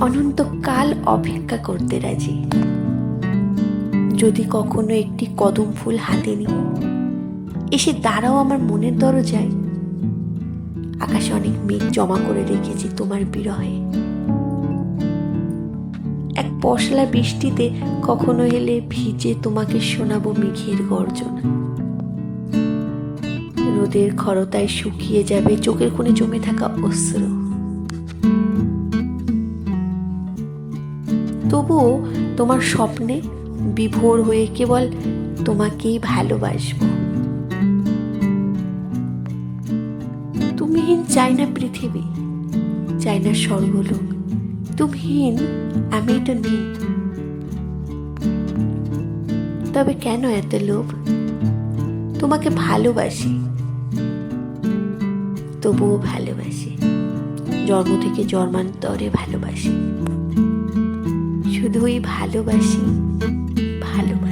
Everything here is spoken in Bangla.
অনন্তকাল অপেক্ষা করতে রাজি। যদি কখনো একটি কদম ফুল হাতে নিয়ে এসে দাঁড়াও আমার মনের দরজায়, আকাশে অনেক মেঘ জমা করে রেখেছি তোমার বিরহে। এক পশলা বৃষ্টিতে কখনো এলে ভিজে তোমাকে শোনাবো মেঘের গর্জনা। রোদের খরতায় শুকিয়ে যাবে চোখের কোণে জমে থাকা অস্ত্র তবুও তোমার স্বপ্নে বিভোর হয়ে কেবল তোমাকেই ভালোবাসবো। তুমিহীন চাই না পৃথিবী, চাই না স্বর্গলোক, তুমিহীন আমি তো নেই। তবে কেন এত লোভ? তোমাকে ভালোবাসি, তবুও ভালোবাসি, জন্ম থেকে জন্মান্তরে ভালোবাসি। শুধুই ভালোবাসি ভালোবাসি।